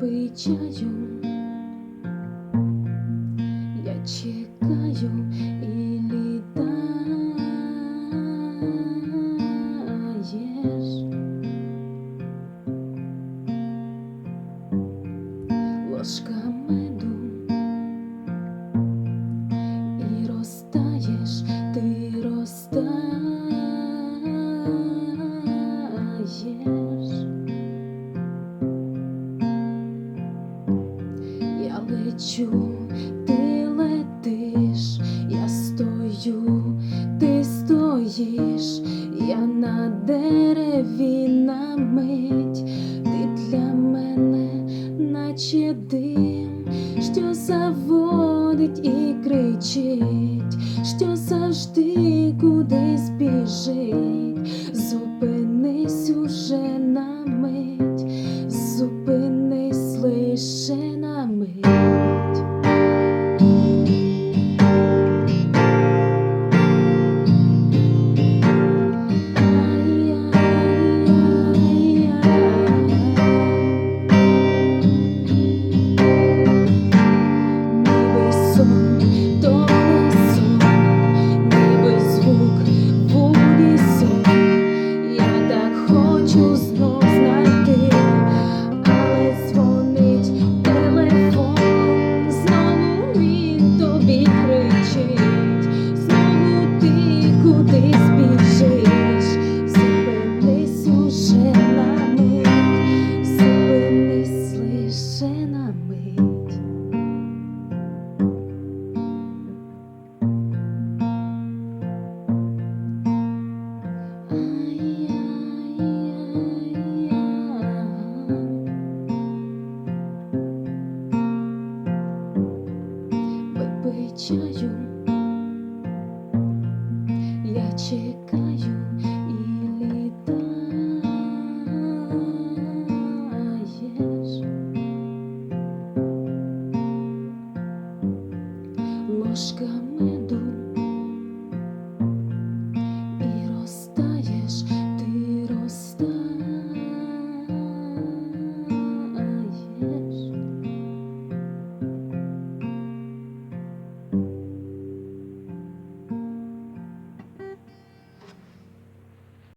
зустрічаю, я чекаю і літаєш. Ложка меду і розтаєш, Лечу, ти летиш, я стою, ти стоїш, я на дереві на мить, ти для мене, наче дим, що заводить і кричить, що завжди кудись біжить. Deixe na mesa. відчаю, я чекаю і літаєш, ложками.